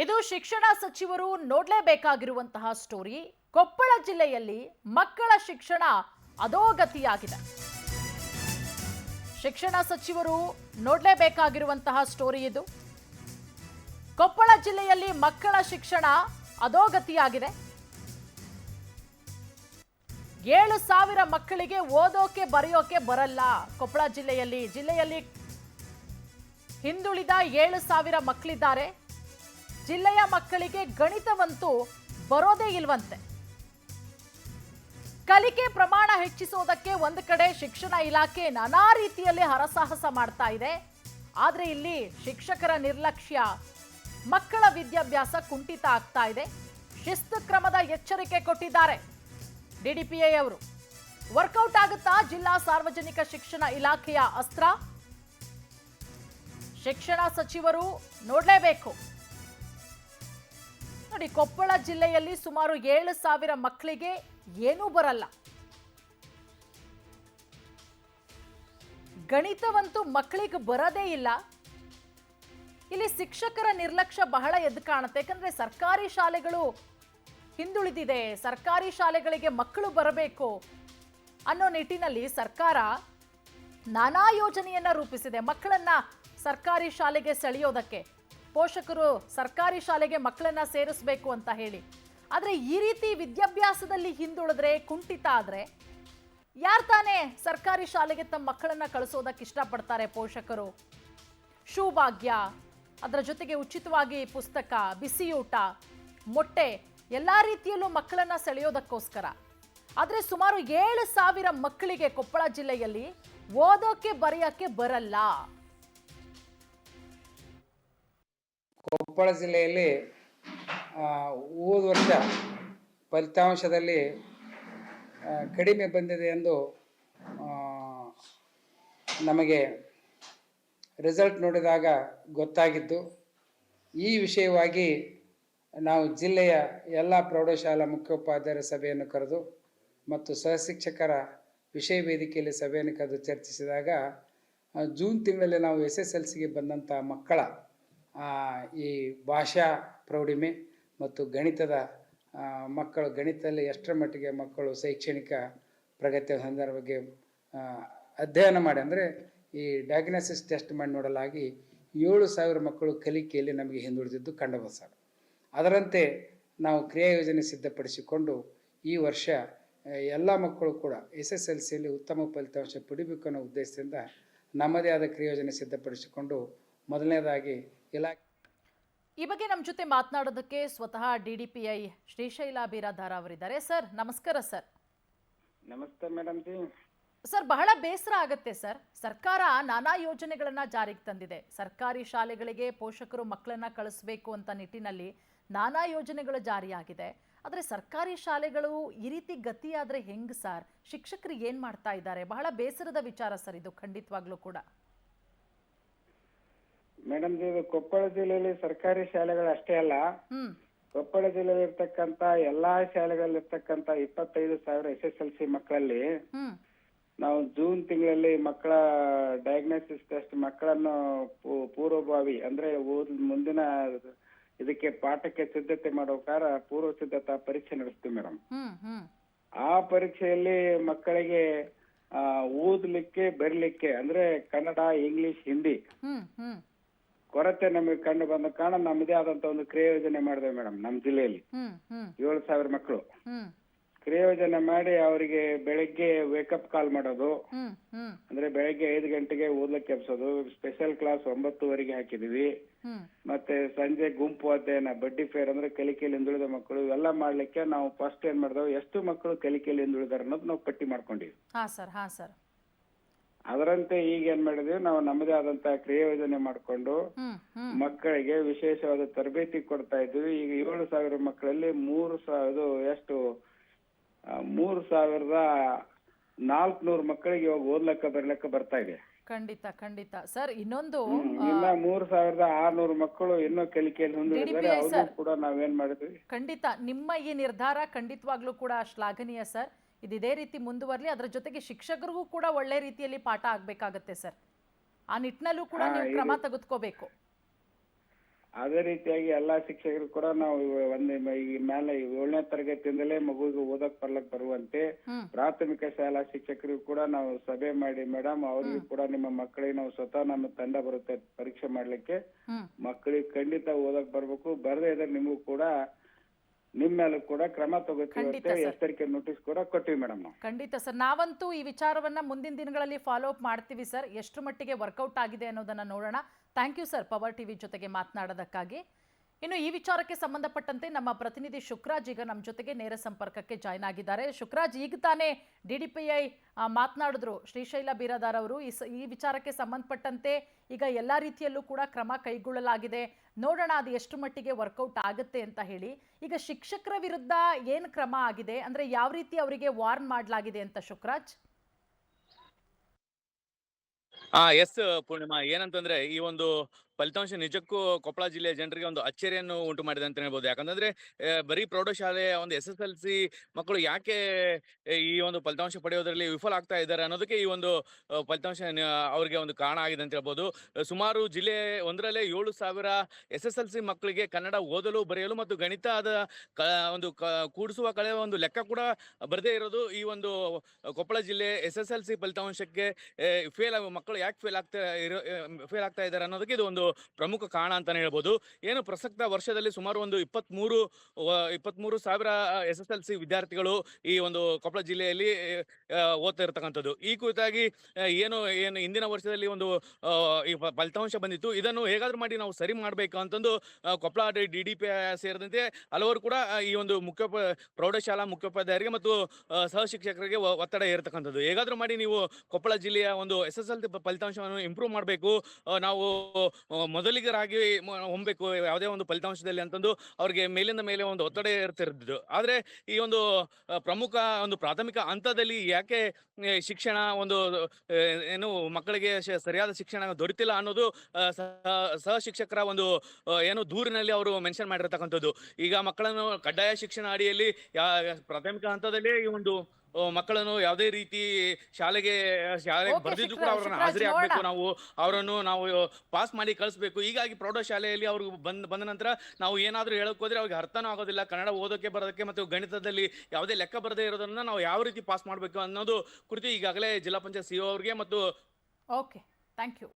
ಇದು ಶಿಕ್ಷಣ ಸಚಿವರು ನೋಡಲೇಬೇಕಾಗಿರುವಂತಹ ಸ್ಟೋರಿ. ಕೊಪ್ಪಳ ಜಿಲ್ಲೆಯಲ್ಲಿ ಮಕ್ಕಳ ಶಿಕ್ಷಣ ಅಧೋಗತಿಯಾಗಿದೆ. ಶಿಕ್ಷಣ ಸಚಿವರು ನೋಡಲೇಬೇಕಾಗಿರುವಂತಹ ಸ್ಟೋರಿ ಇದು. ಕೊಪ್ಪಳ ಜಿಲ್ಲೆಯಲ್ಲಿ ಮಕ್ಕಳ ಶಿಕ್ಷಣ ಅಧೋಗತಿಯಾಗಿದೆ. ಏಳು ಸಾವಿರ ಮಕ್ಕಳಿಗೆ ಓದೋಕೆ ಬರೆಯೋಕೆ ಬರಲ್ಲ ಕೊಪ್ಪಳ ಜಿಲ್ಲೆಯಲ್ಲಿ. ಜಿಲ್ಲೆಯಲ್ಲಿ ಹಿಂದುಳಿದ ಏಳು ಸಾವಿರ ಮಕ್ಕಳಿದ್ದಾರೆ. ಜಿಲ್ಲೆಯ ಮಕ್ಕಳಿಗೆ ಗಣಿತವಂತೂ ಬರೋದೇ ಇಲ್ವಂತೆ. ಕಲಿಕೆ ಪ್ರಮಾಣ ಹೆಚ್ಚಿಸುವುದಕ್ಕೆ ಒಂದು ಕಡೆ ಶಿಕ್ಷಣ ಇಲಾಖೆ ನಾನಾ ರೀತಿಯಲ್ಲಿ ಹರಸಾಹಸ ಮಾಡ್ತಾ ಇದೆ. ಆದರೆ ಇಲ್ಲಿ ಶಿಕ್ಷಕರ ನಿರ್ಲಕ್ಷ್ಯ, ಮಕ್ಕಳ ವಿದ್ಯಾಭ್ಯಾಸ ಕುಂಠಿತ ಆಗ್ತಾ ಇದೆ. ಶಿಸ್ತು ಕ್ರಮದ ಎಚ್ಚರಿಕೆ ಕೊಟ್ಟಿದ್ದಾರೆ ಡಿಡಿಪಿಐ ಅವರು ವರ್ಕೌಟ್ ಆಗುತ್ತಾ ಜಿಲ್ಲಾ ಸಾರ್ವಜನಿಕ ಶಿಕ್ಷಣ ಇಲಾಖೆಯ ಅಸ್ತ್ರ? ಶಿಕ್ಷಣ ಸಚಿವರು ನೋಡಲೇಬೇಕು. ನೋಡಿ, ಕೊಪ್ಪಳ ಜಿಲ್ಲೆಯಲ್ಲಿ ಸುಮಾರು ಏಳು ಸಾವಿರ ಮಕ್ಕಳಿಗೆ ಏನೂ ಬರಲ್ಲ. ಗಣಿತವಂತೂ ಮಕ್ಕಳಿಗೆ ಬರೋದೇ ಇಲ್ಲ. ಇಲ್ಲಿ ಶಿಕ್ಷಕರ ನಿರ್ಲಕ್ಷ್ಯ ಬಹಳ ಎದ್ದು ಕಾಣುತ್ತೆ. ಯಾಕಂದ್ರೆ ಸರ್ಕಾರಿ ಶಾಲೆಗಳು ಹಿಂದುಳಿದಿದೆ. ಸರ್ಕಾರಿ ಶಾಲೆಗಳಿಗೆ ಮಕ್ಕಳು ಬರಬೇಕು ಅನ್ನೋ ನಿಟ್ಟಿನಲ್ಲಿ ಸರ್ಕಾರ ನಾನಾ ಯೋಜನೆಯನ್ನ ರೂಪಿಸಿದೆ. ಮಕ್ಕಳನ್ನ ಸರ್ಕಾರಿ ಶಾಲೆಗೆ ಸೆಳೆಯೋದಕ್ಕೆ. ಪೋಷಕರು ಸರ್ಕಾರಿ ಶಾಲೆಗೆ ಮಕ್ಕಳನ್ನ ಸೇರಿಸಬೇಕು ಅಂತ ಹೇಳಿ. ಆದರೆ ಈ ರೀತಿ ವಿದ್ಯಾಭ್ಯಾಸದಲ್ಲಿ ಹಿಂದುಳಿದ್ರೆ ಕುಂಠಿತ ಆದರೆ ಯಾರು ತಾನೇ ಸರ್ಕಾರಿ ಶಾಲೆಗೆ ತಮ್ಮ ಮಕ್ಕಳನ್ನ ಕಳಿಸೋದಕ್ಕೆ ಇಷ್ಟಪಡ್ತಾರೆ ಪೋಷಕರು? ಶೂಭಾಗ್ಯ. ಅದರ ಜೊತೆಗೆ ಉಚಿತವಾಗಿ ಪುಸ್ತಕ, ಬಿಸಿಯೂಟ, ಮೊಟ್ಟೆ ಎಲ್ಲ ರೀತಿಯಲ್ಲೂ ಮಕ್ಕಳನ್ನ ಸೆಳೆಯೋದಕ್ಕೋಸ್ಕರ. ಆದರೆ ಸುಮಾರು ಏಳು ಸಾವಿರ ಮಕ್ಕಳಿಗೆ ಕೊಪ್ಪಳ ಜಿಲ್ಲೆಯಲ್ಲಿ ಓದೋಕೆ ಬರೆಯೋಕ್ಕೆ ಬರಲ್ಲ. ಕೊಪ್ಪಳ ಜಿಲ್ಲೆಯಲ್ಲಿ ಹೋದ ವರ್ಷ ಫಲಿತಾಂಶದಲ್ಲಿ ಕಡಿಮೆ ಬಂದಿದೆ ಎಂದು ನಮಗೆ ರಿಸಲ್ಟ್ ನೋಡಿದಾಗ ಗೊತ್ತಾಗಿದ್ದು, ಈ ವಿಷಯವಾಗಿ ನಾವು ಜಿಲ್ಲೆಯ ಎಲ್ಲ ಪ್ರೌಢಶಾಲಾ ಮುಖ್ಯೋಪಾಧ್ಯಾಯರ ಸಭೆಯನ್ನು ಕರೆದು ಮತ್ತು ಸಹಶಿಕ್ಷಕರ ವಿಷಯ ವೇದಿಕೆಯಲ್ಲಿ ಸಭೆಯನ್ನು ಕರೆದು ಚರ್ಚಿಸಿದಾಗ ಜೂನ್ ತಿಂಗಳಲ್ಲಿ ನಾವು ಎಸ್ ಎಸ್ ಎಲ್ ಸಿಗೆ ಬಂದಂಥ ಮಕ್ಕಳ ಈ ಭಾಷಾ ಪ್ರೌಢಿಮೆ ಮತ್ತು ಗಣಿತದ ಮಕ್ಕಳು, ಗಣಿತದಲ್ಲಿ ಎಷ್ಟರ ಮಟ್ಟಿಗೆ ಮಕ್ಕಳು ಶೈಕ್ಷಣಿಕ ಪ್ರಗತಿಯ ಸಂದರ್ಭಕ್ಕೆ ಬಗ್ಗೆ ಅಧ್ಯಯನ ಮಾಡಿ ಅಂದರೆ ಈ ಡಯಾಗ್ನೋಸಿಸ್ ಟೆಸ್ಟ್ ಮಾಡಿ ನೋಡಲಾಗಿ ಏಳು ಸಾವಿರ ಮಕ್ಕಳು ಕಲಿಕೆಯಲ್ಲಿ ನಮಗೆ ಹಿಂದುಳಿದಿದ್ದು ಕಂಡುಬಸಾರು ಸರ್ ಅದರಂತೆ ನಾವು ಕ್ರಿಯಾ ಯೋಜನೆ ಸಿದ್ಧಪಡಿಸಿಕೊಂಡು ಈ ವರ್ಷ ಎಲ್ಲ ಮಕ್ಕಳು ಕೂಡ ಎಸ್ ಎಸ್ ಎಲ್ ಸಿಯಲ್ಲಿ ಉತ್ತಮ ಫಲಿತಾಂಶ ಪಡಿಬೇಕು ಅನ್ನೋ ಉದ್ದೇಶದಿಂದ ನಮ್ಮದೇ ಆದ ಕ್ರಿಯೋಜನೆ ಸಿದ್ಧಪಡಿಸಿಕೊಂಡು ಮೊದಲನೇದಾಗಿ ಇಲಾಖೆ ಈ ಬಗ್ಗೆ ನಮ್ಮ ಜೊತೆ ಮಾತನಾಡೋದಕ್ಕೆ ಸ್ವತಃ ಡಿಡಿಪಿಐ ಶ್ರೀಶೈಲ ಬೀರಾಧಾರ ಅವರಿದ್ದಾರೆ. ಸರ್ ನಮಸ್ಕಾರ ಸರ್. ನಮಸ್ತೆ ಮೇಡಮ್ ಜಿ. ಸರ್ ಬಹಳ ಬೇಸರ ಆಗತ್ತೆ ಸರ್. ಸರ್ಕಾರ ನಾನಾ ಯೋಜನೆಗಳನ್ನ ಜಾರಿಗೆ ತಂದಿದೆ. ಸರ್ಕಾರಿ ಶಾಲೆಗಳಿಗೆ ಪೋಷಕರು ಮಕ್ಕಳನ್ನ ಕಳಿಸ್ಬೇಕು ಅಂತ ನಿಟ್ಟಿನಲ್ಲಿ ನಾನಾ ಯೋಜನೆಗಳು ಜಾರಿಯಾಗಿದೆ. ಆದರೆ ಸರ್ಕಾರಿ ಶಾಲೆಗಳು ಈ ರೀತಿ ಗತಿಯಾದ್ರೆ ಹೆಂಗ್ ಸರ್? ಶಿಕ್ಷಕರು ಏನ್ ಮಾಡ್ತಾ ಇದ್ದಾರೆ? ಬಹಳ ಬೇಸರದ ವಿಚಾರ ಸರ್ ಇದು ಖಂಡಿತವಾಗ್ಲೂ ಕೂಡ. ಮೇಡಮ್ ಇದು ಕೊಪ್ಪಳ ಜಿಲ್ಲೆಯಲ್ಲಿ ಸರ್ಕಾರಿ ಶಾಲೆಗಳು ಅಷ್ಟೇ ಅಲ್ಲ. ಹ್ಮ್. ಕೊಪ್ಪಳ ಜಿಲ್ಲೆಯಲ್ಲಿ ಇರ್ತಕ್ಕಂತ ಎಲ್ಲಾ ಶಾಲೆಗಳಲ್ಲಿ ಇರ್ತಕ್ಕಂತ ಇಪ್ಪತ್ತೈದು ಸಾವಿರ ಎಸ್ ಎಸ್ ಎಲ್ ಸಿ ಮಕ್ಕಳಲ್ಲಿ ಹ್ಮ್. ನಾವು ಜೂನ್ ತಿಂಗಳಲ್ಲಿ ಮಕ್ಕಳ ಡಯಾಗ್ನೋಸಿಸ್ ಟೆಸ್ಟ್ ಮಕ್ಕಳನ್ನು ಪೂ- ಪೂರ್ವಭಾವಿ ಅಂದ್ರೆ ಓದ್ ಮುಂದಿನ ಇದಕ್ಕೆ ಪಾಠಕ್ಕೆ ಸಿದ್ಧತೆ ಮಾಡೋಕಾರ ಪೂರ್ವ ಸಿದ್ಧತಾ ಪರೀಕ್ಷೆ ನಡೆಸ್ತೀವಿ ಮೇಡಮ್. ಹ್ಮ್ ಹ್ಮ್. ಆ ಪರೀಕ್ಷೆಯಲ್ಲಿ ಮಕ್ಕಳಿಗೆ ಆ, ಓದ್ಲಿಕ್ಕೆ ಬರಿಲಿಕ್ಕೆ ಅಂದ್ರೆ ಕನ್ನಡ ಇಂಗ್ಲಿಷ್ ಹಿಂದಿ ಹ್ಮ್ ಹ್ಮ್. ಕೊರತೆ ನಮಗೆ ಕಂಡು ಬಂದ ಕಾರಣ ನಮ್ಮದೇ ಆದಂತ ಒಂದು ಕ್ರಿಯೋಜನೆ ಮಾಡಿದೆ ಮೇಡಮ್ ನಮ್ಮ ಜಿಲ್ಲೆಯಲ್ಲಿ. ಏಳು ಸಾವಿರ ಮಕ್ಕಳು ಕ್ರಿಯೋಜನೆ ಮಾಡಿ ಅವರಿಗೆ ಬೆಳಗ್ಗೆ ವೇಕಪ್ ಕಾಲ್ ಮಾಡೋದು ಅಂದ್ರೆ ಬೆಳಗ್ಗೆ ಐದು ಗಂಟೆಗೆ ಓದ್ಲಕ್ಕೆ ಕೆಪ್ಸೋದು ಸ್ಪೆಷಲ್ ಕ್ಲಾಸ್ ಒಂಬತ್ತುವರೆಗೆ ಹಾಕಿದೀವಿ. ಮತ್ತೆ ಸಂಜೆ ಗುಂಪು ಅಧ್ಯಯನ ಬಡ್ಡಿ ಫೇರ್ ಅಂದ್ರೆ ಕಲಿಕೆಯಲ್ಲಿ ಹಿಂದುಳಿದ ಮಕ್ಕಳು ಇವೆಲ್ಲ ಮಾಡ್ಲಿಕ್ಕೆ ನಾವು ಫಸ್ಟ್ ಏನ್ ಮಾಡಿದೆವು ಎಷ್ಟು ಮಕ್ಕಳು ಕಲಿಕೆಯಲ್ಲಿ ಹಿಂದುಳಿದಾರೆ ಅನ್ನೋದು ನಾವು ಪಟ್ಟಿ ಮಾಡ್ಕೊಂಡಿವಿ. ಹಾ ಸರ್ ಹಾ ಸರ್. ಅದರಂತೆ ಈಗ ಏನ್ ಮಾಡಿದ್ವಿ ನಾವು ನಮ್ಮದೇ ಆದಂತ ಕ್ರಿಯೋಜನೆ ಮಾಡ್ಕೊಂಡು ಹ್ಮ್ ಹ್ಮ್. ಮಕ್ಕಳಿಗೆ ವಿಶೇಷವಾದ ತರಬೇತಿ ಕೊಡ್ತಾ ಇದ್ವಿ. ಈಗ ಏಳು ಸಾವಿರ ಮಕ್ಕಳಲ್ಲಿ ಮೂರು ಸಾವಿರ ಎಷ್ಟು ಮೂರು ಸಾವಿರದ ನಾಲ್ಕುನೂರು ಮಕ್ಕಳಿಗೆ ಇವಾಗ ಓದ್ಲಕ್ಕ ಬರ್ಲಕ್ಕ ಬರ್ತಾ ಇದೆ. ಖಂಡಿತ ಖಂಡಿತ. ಸರ್ ಇನ್ನೊಂದು ಇಲ್ಲ ಇನ್ನ ಮೂರ್ ಸಾವಿರದ ಆರ್ನೂರು ಮಕ್ಕಳು ಇನ್ನೂ ಕಲಿಕೆಯಲ್ಲಿ ಹೊಂದಿದ್ದಾರೆ. ಕೂಡ ನಾವೇನ್ ಮಾಡಿದ್ವಿ. ಖಂಡಿತ ನಿಮ್ಮ ಈ ನಿರ್ಧಾರ ಖಂಡಿತವಾಗ್ಲೂ ಕೂಡ ಶ್ಲಾಘನೀಯ ಸರ್. ಇದು ಇದೇ ರೀತಿ ಮುಂದುವರಲಿ ಅದರ ಜೊತೆಗೆ ಶಿಕ್ಷಕರಿಗೂ ಕೂಡ ಒಳ್ಳೆ ರೀತಿಯಲ್ಲಿ ಪಾಠ ಆಗ್ಬೇಕಾಗತ್ತೆ ಸರ್. ಆ ನಿಟ್ಟಿನಲ್ಲೂ ಕೂಡ ನೀವು ಕ್ರಮ ತೆಗೆದುಕೋಬೇಕು. ಅದೇ ರೀತಿಯಾಗಿ ಎಲ್ಲಾ ಶಿಕ್ಷಕರು ಕೂಡ ನಾವು ಒಂದೇ ಈ ಮೇಲೆ ಏಳನೇ ತರಗತಿಯಿಂದಲೇ ಮಗುವಿಗೆ ಓದಕ್ ಬರ್ಲಕ್ ಬರುವಂತೆ ಪ್ರಾಥಮಿಕ ಶಾಲಾ ಶಿಕ್ಷಕರಿಗೂ ಕೂಡ ನಾವು ಸಭೆ ಮಾಡಿ ಮೇಡಮ್ ಅವ್ರಿಗೂ ಕೂಡ ನಿಮ್ಮ ಮಕ್ಕಳಿಗೆ ನಾವು ಸ್ವತಃ ನಮ್ಮ ತಂಡ ಬರುತ್ತೆ ಪರೀಕ್ಷೆ ಮಾಡ್ಲಿಕ್ಕೆ. ಮಕ್ಕಳಿಗೆ ಖಂಡಿತ ಓದಕ್ ಬರ್ಬೇಕು. ಬರದೇ ಇದ್ರೆ ನಿಮಗೂ ಕೂಡ ನಿಮ್ ಮೇಲೂ ಕೂಡ ಕ್ರಮ ತಗೋತೀವಿ ಖಂಡಿತ ಅಂತ ಸರ್. ಎಚ್ಚರಿಕೆ ನೋಟಿಸ್ ಕೂಡ ಕೊಟ್ಟಿವಿ ಮೇಡಮ್ ನಾವು. ಖಂಡಿತ ಸರ್. ನಾವಂತೂ ಈ ವಿಚಾರವನ್ನ ಮುಂದಿನ ದಿನಗಳಲ್ಲಿ ಫಾಲೋ ಅಪ್ ಮಾಡ್ತೀವಿ ಸರ್. ಎಷ್ಟು ಮಟ್ಟಿಗೆ ವರ್ಕೌಟ್ ಆಗಿದೆ ಅನ್ನೋದನ್ನ ನೋಡೋಣ. Thank you sir power TV ಜೊತೆಗೆ ಮಾತನಾಡೋದಕ್ಕಾಗಿ. ಇನ್ನು ಈ ವಿಚಾರಕ್ಕೆ ಸಂಬಂಧಪಟ್ಟಂತೆ ನಮ್ಮ ಪ್ರತಿನಿಧಿ ಶುಕ್ರಾಜ್ ಈಗ ನಮ್ಮ ಜೊತೆಗೆ ನೇರ ಸಂಪರ್ಕಕ್ಕೆ ಜಾಯ್ನ್ ಆಗಿದ್ದಾರೆ. ಶುಕ್ರಾಜ್, ಈಗ ತಾನೇ ಡಿ ಡಿ ಪಿ ಐ ಮಾತನಾಡಿದ್ರು ಶ್ರೀಶೈಲ ಬೀರಾದಾರ್ ಅವರು. ಈ ವಿಚಾರಕ್ಕೆ ಸಂಬಂಧಪಟ್ಟಂತೆ ಈಗ ಎಲ್ಲ ರೀತಿಯಲ್ಲೂ ಕೂಡ ಕ್ರಮ ಕೈಗೊಳ್ಳಲಾಗಿದೆ. ನೋಡೋಣ ಅದು ಎಷ್ಟು ಮಟ್ಟಿಗೆ ವರ್ಕೌಟ್ ಆಗುತ್ತೆ ಅಂತ ಹೇಳಿ. ಈಗ ಶಿಕ್ಷಕರ ವಿರುದ್ಧ ಏನು ಕ್ರಮ ಆಗಿದೆ? ಅಂದ್ರೆ ಯಾವ ರೀತಿ ಅವರಿಗೆ ವಾರ್ನ್ ಮಾಡಲಾಗಿದೆ ಅಂತ ಶುಕ್ರಾಜ್? ಹಾ ಎಸ್ ಪೂರ್ಣಿಮಾ. ಏನಂತಂದ್ರೆ ಈ ಒಂದು ಫಲಿತಾಂಶ ನಿಜಕ್ಕೂ ಕೊಪ್ಪಳ ಜಿಲ್ಲೆಯ ಜನರಿಗೆ ಒಂದು ಅಚ್ಚರಿಯನ್ನು ಉಂಟು ಮಾಡಿದೆ ಅಂತ ಹೇಳ್ಬೋದು. ಯಾಕಂತಂದ್ರೆ ಬರೀ ಪ್ರೌಢಶಾಲೆಯ ಒಂದು ಎಸ್ ಎಸ್ ಎಲ್ ಸಿ ಮಕ್ಕಳು ಯಾಕೆ ಈ ಒಂದು ಫಲಿತಾಂಶ ಪಡೆಯೋದ್ರಲ್ಲಿ ವಿಫಲ ಆಗ್ತಾ ಇದ್ದಾರೆ ಅನ್ನೋದಕ್ಕೆ ಈ ಒಂದು ಫಲಿತಾಂಶ ಅವರಿಗೆ ಒಂದು ಕಾರಣ ಆಗಿದೆ ಅಂತ ಹೇಳ್ಬೋದು. ಸುಮಾರು ಜಿಲ್ಲೆ ಒಂದರಲ್ಲೇ ಏಳು ಸಾವಿರ ಎಸ್ ಎಸ್ ಎಲ್ ಸಿ ಮಕ್ಕಳಿಗೆ ಕನ್ನಡ ಓದಲು, ಬರೆಯಲು ಮತ್ತು ಗಣಿತದ ಕ, ಒಂದು ಕೂಡಿಸುವ ಕಳೆ ಒಂದು ಲೆಕ್ಕ ಕೂಡ ಬರದೇ ಇರೋದು ಈ ಒಂದು ಕೊಪ್ಪಳ ಜಿಲ್ಲೆ ಎಸ್ ಎಸ್ ಎಲ್ ಸಿ ಫಲಿತಾಂಶಕ್ಕೆ ಫೇಲ್ ಮಕ್ಕಳು ಯಾಕೆ ಫೇಲ್ ಆಗ್ತಾ ಇರೋ ಫೇಲ್ ಆಗ್ತಾ ಇದ್ದಾರೆ ಅನ್ನೋದಕ್ಕೆ ಇದು ಒಂದು ಪ್ರಮುಖ ಕಾರಣ ಅಂತಾನೆ ಹೇಳ್ಬೋದು. ಏನು ಪ್ರಸಕ್ತ ವರ್ಷದಲ್ಲಿ ಸುಮಾರು ಒಂದು ಇಪ್ಪತ್ತ್ಮೂರು ಇಪ್ಪತ್ತ್ಮೂರು ಸಾವಿರ ಎಸ್ ಎಸ್ ಎಲ್ ಸಿ ವಿದ್ಯಾರ್ಥಿಗಳು ಈ ಒಂದು ಕೊಪ್ಪಳ ಜಿಲ್ಲೆಯಲ್ಲಿ ಓದ್ತಾ ಇರ್ತಕ್ಕಂಥದ್ದು. ಈ ಕುರಿತಾಗಿ ಏನು ಏನು ಇಂದಿನ ವರ್ಷದಲ್ಲಿ ಒಂದು ಈ ಫಲಿತಾಂಶ ಬಂದಿತ್ತು. ಇದನ್ನು ಹೇಗಾದರೂ ಮಾಡಿ ನಾವು ಸರಿ ಮಾಡಬೇಕು ಅಂತಂದು ಕೊಪ್ಪಳ ಡಿ ಡಿ ಪಿ ಸೇರಿದಂತೆ ಹಲವರು ಕೂಡ ಈ ಒಂದು ಮುಖ್ಯ ಪ್ರೌಢಶಾಲಾ ಮುಖ್ಯೋಪಾಧ್ಯಾಯರಿಗೆ ಮತ್ತು ಸಹ ಶಿಕ್ಷಕರಿಗೆ ಒತ್ತಡ ಇರತಕ್ಕಂಥದ್ದು ಹೇಗಾದರೂ ಮಾಡಿ ನೀವು ಕೊಪ್ಪಳ ಜಿಲ್ಲೆಯ ಒಂದು ಎಸ್ ಎಸ್ ಎಲ್ ಸಿ ಫಲಿತಾಂಶವನ್ನು ಇಂಪ್ರೂವ್ ಮಾಡಬೇಕು. ನಾವು ಮೊದಲಿಗರಾಗಿ ಹೊಂಬೇಕು, ಯಾವುದೇ ಒಂದು ಫಲಿತಾಂಶದಲ್ಲಿ ಅಂತಂದು ಅವ್ರಿಗೆ ಮೇಲಿಂದ ಮೇಲೆ ಒಂದು ಒತ್ತಡ ಇರ್ತಿರ್ತಿದ್ದು ಆದರೆ ಈ ಒಂದು ಪ್ರಮುಖ ಒಂದು ಪ್ರಾಥಮಿಕ ಹಂತದಲ್ಲಿ ಯಾಕೆ ಶಿಕ್ಷಣ ಒಂದು ಏನು ಮಕ್ಕಳಿಗೆ ಸರಿಯಾದ ಶಿಕ್ಷಣ ದೊರೆತಿಲ್ಲ ಅನ್ನೋದು ಸಹ ಶಿಕ್ಷಕರ ಒಂದು ಏನು ದೂರಿನಲ್ಲಿ ಅವರು ಮೆನ್ಷನ್ ಮಾಡಿರ್ತಕ್ಕಂಥದ್ದು. ಈಗ ಮಕ್ಕಳನ್ನು ಕಡ್ಡಾಯ ಶಿಕ್ಷಣ ಅಡಿಯಲ್ಲಿ ಪ್ರಾಥಮಿಕ ಹಂತದಲ್ಲಿ ಈ ಒಂದು ಮಕ್ಕಳನ್ನು ಯಾವುದೇ ರೀತಿ ಶಾಲೆಗೆ ಶಾಲೆಗೆ Okay, ಬರ್ದಿದ್ರು ಕೂಡ ಅವರನ್ನು ಶಿಖರಾಜ್ ಹಾಜರಿ ಆಗ್ಬೇಕು ನೋಡೋಣ. ನಾವು. ಅವರನ್ನು ನಾವು ಪಾಸ್ ಮಾಡಿ ಕಳಿಸ್ಬೇಕು. ಹೀಗಾಗಿ ಪ್ರೌಢಶಾಲೆಯಲ್ಲಿ ಅವ್ರಿಗೆ ಬಂದ್ ಬಂದ ನಂತರ ನಾವು ಏನಾದರೂ ಹೇಳಕ್ ಹೋದ್ರೆ ಅವ್ರಿಗೆ ಅರ್ಥನೂ ಆಗೋದಿಲ್ಲ. ಕನ್ನಡ ಓದೋಕೆ ಬರೋದಕ್ಕೆ ಮತ್ತು ಗಣಿತದಲ್ಲಿ ಯಾವುದೇ ಲೆಕ್ಕ ಬರದೇ ಇರೋದನ್ನ ನಾವು ಯಾವ ರೀತಿ ಪಾಸ್ ಮಾಡಬೇಕು ಅನ್ನೋದು ಕುರಿತು ಈಗಾಗಲೇ ಜಿಲ್ಲಾ ಪಂಚಾಯತ್ ಸಿ ಅವರಿಗೆ ಮತ್ತು ಓಕೆ ಥ್ಯಾಂಕ್ ಯು